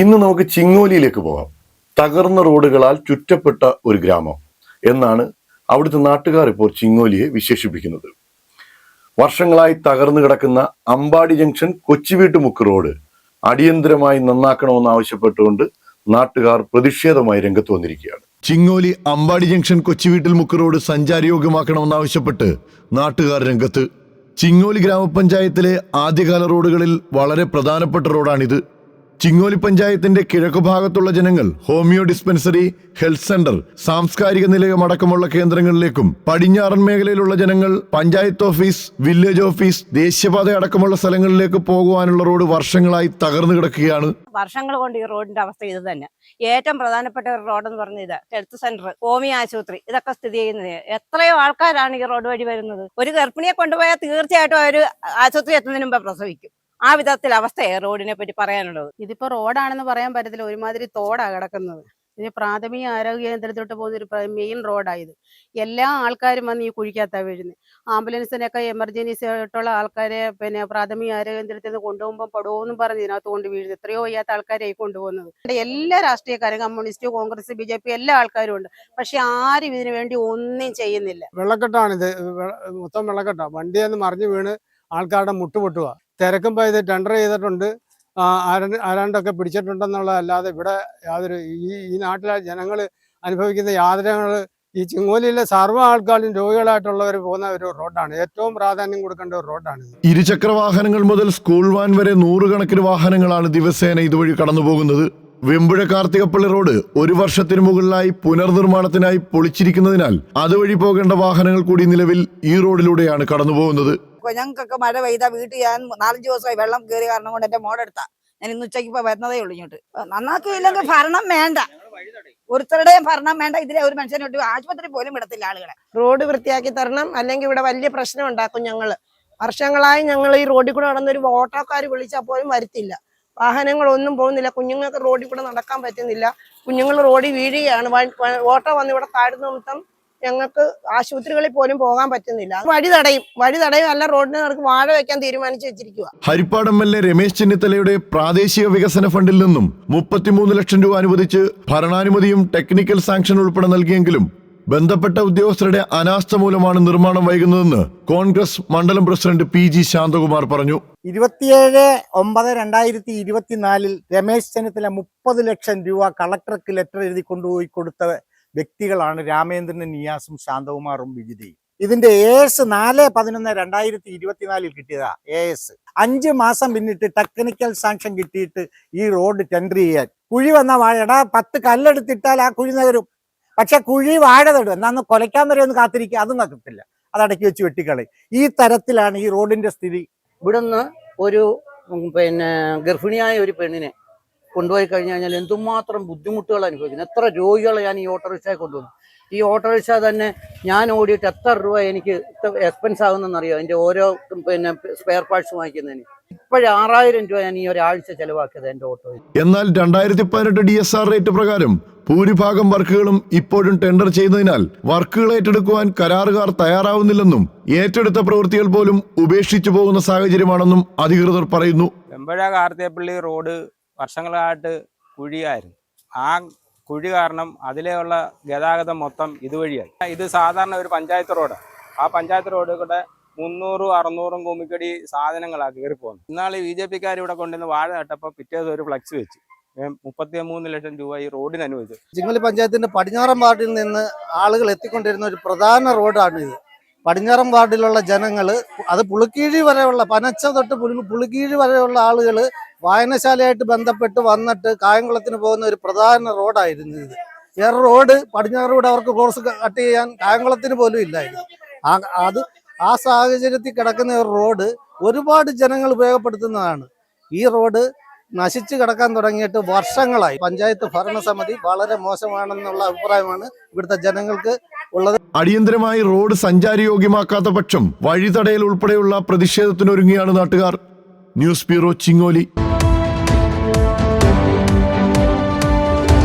ഇന്ന് നമുക്ക് ചിങ്ങോലിയിലേക്ക് പോകാം. തകർന്ന റോഡുകളാൽ ചുറ്റപ്പെട്ട ഒരു ഗ്രാമം എന്നാണ് അവിടുത്തെ നാട്ടുകാർ ഇപ്പോൾ ചിങ്ങോലിയെ വിശേഷിപ്പിക്കുന്നത്. വർഷങ്ങളായി തകർന്നു കിടക്കുന്ന അമ്പാടി ജംഗ്ഷൻ കൊച്ചിവീട്ടുമുക്ക് റോഡ് അടിയന്തരമായി നന്നാക്കണമെന്ന് ആവശ്യപ്പെട്ടുകൊണ്ട് നാട്ടുകാർ പ്രതിഷേധമായി രംഗത്ത് വന്നിരിക്കുകയാണ്. ചിങ്ങോലി അമ്പാടി ജംഗ്ഷൻ കൊച്ചിവീട്ടിൽ മുക്ക് റോഡ് സഞ്ചാരയോഗ്യമാക്കണമെന്നാവശ്യപ്പെട്ട് നാട്ടുകാർ രംഗത്ത്. ചിങ്ങോലി ഗ്രാമപഞ്ചായത്തിലെ ആദ്യകാല റോഡുകളിൽ വളരെ പ്രധാനപ്പെട്ട റോഡാണിത്. ചിങ്ങോലി പഞ്ചായത്തിന്റെ കിഴക്കു ഭാഗത്തുള്ള ജനങ്ങൾ ഹോമിയോ ഡിസ്പെൻസറി ഹെൽത്ത് സെന്റർ സാംസ്കാരിക നിലയം അടക്കമുള്ള കേന്ദ്രങ്ങളിലേക്കും പടിഞ്ഞാറൻ മേഖലയിലുള്ള ജനങ്ങൾ പഞ്ചായത്ത് ഓഫീസ് വില്ലേജ് ഓഫീസ് ദേശീയപാത അടക്കമുള്ള സ്ഥലങ്ങളിലേക്ക് പോകുവാനുള്ള റോഡ് വർഷങ്ങളായി തകർന്നു കിടക്കുകയാണ്. വർഷങ്ങൾ കൊണ്ട് ഈ റോഡിന്റെ അവസ്ഥ ഇത് തന്നെ. ഏറ്റവും പ്രധാനപ്പെട്ട ഒരു റോഡെന്ന് പറഞ്ഞ ഇത് ഹെൽത്ത് സെന്റർ ഹോമിയോ ആശുപത്രി ഇതൊക്കെ സ്ഥിതി ചെയ്യുന്നത്. എത്രയോ ആൾക്കാരാണ് ഈ റോഡ് വഴി വരുന്നത്. ഒരു ഗർഭിണിയെ കൊണ്ടുപോയാൽ തീർച്ചയായിട്ടും അവർ ആശുപത്രി എത്തുന്നതിന് മുമ്പ് പ്രസവിക്കും. ആ വിധത്തിൽ അവസ്ഥയാണ് റോഡിനെ പറ്റി പറയാനുള്ളത്? ഇതിപ്പോ റോഡാണെന്ന് പറയാൻ പറ്റത്തില്ല. ഒരുമാതിരി തോടാ കിടക്കുന്നത്. ഇത് പ്രാഥമിക ആരോഗ്യ കേന്ദ്രത്തോട്ട് പോകുന്ന ഒരു മെയിൻ റോഡായത് എല്ലാ ആൾക്കാരും വന്ന് ഈ കുഴിക്കകത്താ വീഴുന്നത് ആംബുലൻസിനൊക്കെ എമർജൻസി ആയിട്ടുള്ള ആൾക്കാരെ പിന്നെ പ്രാഥമിക ആരോഗ്യ കേന്ദ്രത്തിൽ നിന്ന് കൊണ്ടുപോകുമ്പോൾ പടുവെന്നും പറഞ്ഞ് ഇതിനകത്ത് കൊണ്ട് വീഴുന്നത് എത്രയോ വയ്യാത്ത ആൾക്കാരെയായി കൊണ്ടുപോകുന്നത്. ഇവിടെ എല്ലാ രാഷ്ട്രീയക്കാരും communist Congress B J P എല്ലാ ആൾക്കാരും ഉണ്ട്. പക്ഷെ ആരും ഇതിനു വേണ്ടി ഒന്നും ചെയ്യുന്നില്ല. വെള്ളക്കെട്ടാണിത്. മൊത്തം വെള്ളക്കെട്ടാണ് വണ്ടിയെന്ന് മറിഞ്ഞു വീണ് ആൾക്കാരുടെ മുട്ടുപൊട്ടുക തിരക്കുമ്പോൾ ഇത് ടെൻഡർ ചെയ്തിട്ടുണ്ട്. ആരാണ്ടൊക്കെ പിടിച്ചിട്ടുണ്ടെന്നുള്ളതല്ലാതെ ഇവിടെ യാതൊരു ഈ ഈ നാട്ടിലെ ജനങ്ങൾ അനുഭവിക്കുന്ന യാതനകൾ ഈ ചിങ്ങോലിയിലെ സർവ ആൾക്കാരും രോഗികളായിട്ടുള്ളവർ പോകുന്ന ഒരു റോഡാണ്. ഏറ്റവും പ്രാധാന്യം കൊടുക്കേണ്ട ഒരു റോഡാണ് ഇരുചക്ര വാഹനങ്ങൾ മുതൽ സ്കൂൾ വാൻ വരെ നൂറുകണക്കിന് വാഹനങ്ങളാണ് ദിവസേന ഇതുവഴി കടന്നു പോകുന്നത് വെമ്പുഴ കാർത്തികപ്പള്ളി റോഡ് ഒരു വർഷത്തിനു മുകളിലായി പുനർനിർമ്മാണത്തിനായി പൊളിച്ചിരിക്കുന്നതിനാൽ അതുവഴി പോകേണ്ട വാഹനങ്ങൾ കൂടി നിലവിൽ ഈ റോഡിലൂടെയാണ് കടന്നു പോകുന്നത് ഇപ്പൊ ഞങ്ങൾക്കൊക്കെ മഴ പെയ്താ വീട്ടിൽ ഞാൻ നാലഞ്ച് ദിവസമായി വെള്ളം കയറി കാരണം കൊണ്ട് എന്റെ മോടെടുത്താ ഞാൻ ഇന്ന് ഉച്ചയ്ക്ക് ഇപ്പൊ വരുന്നതേ ഉള്ളൂ ഇങ്ങോട്ട്. നന്നാക്കിയില്ലെങ്കിൽ ഭരണം വേണ്ട. ഒരുത്തരുടെയും ഭരണം വേണ്ട. ഇതിലെ ഒരു മനുഷ്യനോട്ട് ആശുപത്രി പോലും വിടത്തില്ല ആളുകളെ. റോഡ് വൃത്തിയാക്കി തരണം. അല്ലെങ്കിൽ ഇവിടെ വലിയ പ്രശ്നം ഉണ്ടാക്കും ഞങ്ങൾ. വർഷങ്ങളായി ഞങ്ങൾ ഈ റോഡിൽ കൂടെ നടന്നൊരു ഓട്ടോക്കാർ വിളിച്ചാൽ പോലും വരുത്തില്ല. വാഹനങ്ങളൊന്നും പോകുന്നില്ല. കുഞ്ഞുങ്ങൾക്ക് റോഡിൽ കൂടെ നടക്കാൻ പറ്റുന്നില്ല. കുഞ്ഞുങ്ങൾ റോഡിൽ വീഴുകയാണ്. ഓട്ടോ വന്ന് ഇവിടെ താഴ്ന്ന നിമിത്തം ഞങ്ങൾക്ക് ആശുപത്രികളിൽ പോലും പോകാൻ പറ്റുന്നില്ല. വഴി തടയും. വഴി തടയും അല്ല റോഡിന് നമുക്ക് വാഴ വെക്കാൻ തീരുമാനിച്ചു വെച്ചിരിക്കുക Haripad M L A Ramesh ചെന്നിത്തലയുടെ പ്രാദേശിക വികസന ഫണ്ടിൽ നിന്നും മുപ്പത്തിമൂന്ന് ലക്ഷം രൂപ അനുവദിച്ച് ഭരണാനുമതിയും ടെക്നിക്കൽ സാങ്ഷൻ ഉൾപ്പെടെ നൽകിയെങ്കിലും ബന്ധപ്പെട്ട ഉദ്യോഗസ്ഥരുടെ അനാസ്ഥ മൂലമാണ് നിർമ്മാണം വൈകുന്നതെന്ന് കോൺഗ്രസ് മണ്ഡലം പ്രസിഡന്റ് പി ജി ശാന്തകുമാർ പറഞ്ഞു. ഇരുപത്തിയേഴ് ഒമ്പത് രണ്ടായിരത്തി ഇരുപത്തിനാലിൽ രമേശ് ചെന്നിത്തല മുപ്പത് ലക്ഷം രൂപ കളക്ടർക്ക് ലെറ്റർ എഴുതി കൊണ്ടുപോയി കൊടുത്ത വ്യക്തികളാണ് രാമേന്ദ്രൻ നിയാസും ശാന്തകുമാറും വിജിതയും. ഇതിന്റെ എ എസ് നാല് പതിനൊന്ന് രണ്ടായിരത്തി ഇരുപത്തിനാലിൽ കിട്ടിയതാ എ എസ് അഞ്ച് മാസം പിന്നിട്ട് ടെക്നിക്കൽ സാങ്ഷൻ കിട്ടിയിട്ട് ഈ റോഡ് ടെൻഡർ ചെയ്യാൻ. കുഴി വന്ന വാഴടാ പത്ത് കല്ലെടുത്തിട്ടാൽ ആ കുഴി നഗരും പക്ഷെ കുഴി വാഴ തടും എന്നാന്ന് കൊലയ്ക്കാൻ വരെ ഒന്ന് കാത്തിരിക്കുക അത് നടക്കത്തില്ല. അത് അടക്കി വെച്ച് വെട്ടിക്കളി ഈ തരത്തിലാണ് ഈ റോഡിന്റെ സ്ഥിതി. ഇവിടുന്ന് ഒരു പിന്നെ ഗർഭിണിയായ ഒരു പെണ്ണിനെ കൊണ്ടുപോയി കഴിഞ്ഞു കഴിഞ്ഞാൽ എന്തുമാത്രം ബുദ്ധിമുട്ടുകൾ അനുഭവിക്കുന്നു എത്ര രോഗികളെ ഞാൻ ഈ ഓട്ടോറിക്ഷയെ കൊണ്ടുവന്നു. ഈ ഓട്ടോറിക്ഷ തന്നെ ഞാൻ ഓടിയിട്ട് എത്ര രൂപ എനിക്ക് എക്സ്പെൻസ് ആകുന്നറിയോ അതിന്റെ ഓരോ പിന്നെ സ്പെയർ പാർട്സ് വാങ്ങിക്കുന്നതിന്. ഇപ്പോഴും ആറായിരം രൂപ ഞാൻ ഈ ഒരാഴ്ച ചെലവാക്കിയത് എന്റെ ഓട്ടോ എന്നാൽ രണ്ടായിരത്തി പതിനെട്ട് ഡി എസ് ആർ റേറ്റ് പ്രകാരം ഭൂരിഭാഗം വർക്കുകളും ഇപ്പോഴും ടെൻഡർ ചെയ്യുന്നതിനാൽ വർക്കുകൾ ഏറ്റെടുക്കുവാൻ കരാറുകാർ തയ്യാറാവുന്നില്ലെന്നും ഏറ്റെടുത്ത പ്രവൃത്തികൾ പോലും ഉപേക്ഷിച്ചു പോകുന്ന സാഹചര്യമാണെന്നും അധികൃതർ പറയുന്നു. വെമ്പഴ കാർത്തിയപ്പള്ളി റോഡ് വർഷങ്ങളായിട്ട് കുഴിയായിരുന്നു. ആ കുഴി കാരണം അതിലെയുള്ള ഗതാഗതം മൊത്തം ഇതുവഴിയായി. ഇത് സാധാരണ ഒരു പഞ്ചായത്ത് റോഡാണ് ആ പഞ്ചായത്ത് റോഡ് കൂടെ മുന്നൂറും അറുന്നൂറും കുമ്മിക്കടി സാധനങ്ങളാണ് കയറി പോകുന്നത് ഇന്നാൾ ബി ജെ പിക്കാർ ഇവിടെ കൊണ്ടുവന്ന് വാഴ നട്ടപ്പോൾ പിറ്റേ ദിവസം ഒരു ഫ്ലക്സ് വെച്ച്. മുപ്പത്തി മൂന്ന് ലക്ഷം രൂപ ഈ റോഡിന് അനുവദിച്ചു ചിങ്ങലി പഞ്ചായത്തിന്റെ പടിഞ്ഞാറൻ വാർഡിൽ നിന്ന് ആളുകൾ എത്തിക്കൊണ്ടിരുന്ന ഒരു പ്രധാന റോഡാണ് ഇത് പടിഞ്ഞാറൻ വാർഡിലുള്ള ജനങ്ങൾ അത് പുളിക്കീഴി വരെയുള്ള പനച്ച തൊട്ട് പുളി- പുളിക്കീഴി വരെയുള്ള ആളുകൾ വായനശാലയായിട്ട് ബന്ധപ്പെട്ട് വന്നിട്ട് കായംകുളത്തിന് പോകുന്ന ഒരു പ്രധാന റോഡായിരുന്നു ഇത്. വേറെ റോഡ് പടിഞ്ഞാറ് റോഡ് അവർക്ക് കോഴ്സ് കട്ട് ചെയ്യാൻ കായംകുളത്തിന് പോലും ഇല്ലായിരുന്നു. ആ അത് ആ സാഹചര്യത്തിൽ കിടക്കുന്ന ഒരു റോഡ് ഒരുപാട് ജനങ്ങൾ ഉപയോഗപ്പെടുത്തുന്നതാണ്. ഈ റോഡ് നശിച്ചു കിടക്കാൻ തുടങ്ങിയിട്ട് വർഷങ്ങളായി. പഞ്ചായത്ത് ഭരണസമിതി വളരെ മോശമാണെന്നുള്ള അഭിപ്രായമാണ് ഇവിടുത്തെ ജനങ്ങൾക്ക് ഉള്ളത് അടിയന്തരമായി റോഡ് സഞ്ചാരയോഗ്യമാക്കാത്ത പക്ഷം വഴിതടയൽ ഉൾപ്പെടെയുള്ള പ്രതിഷേധത്തിനൊരുങ്ങിയാണ് നാട്ടുകാർ. News bureau Chingoli.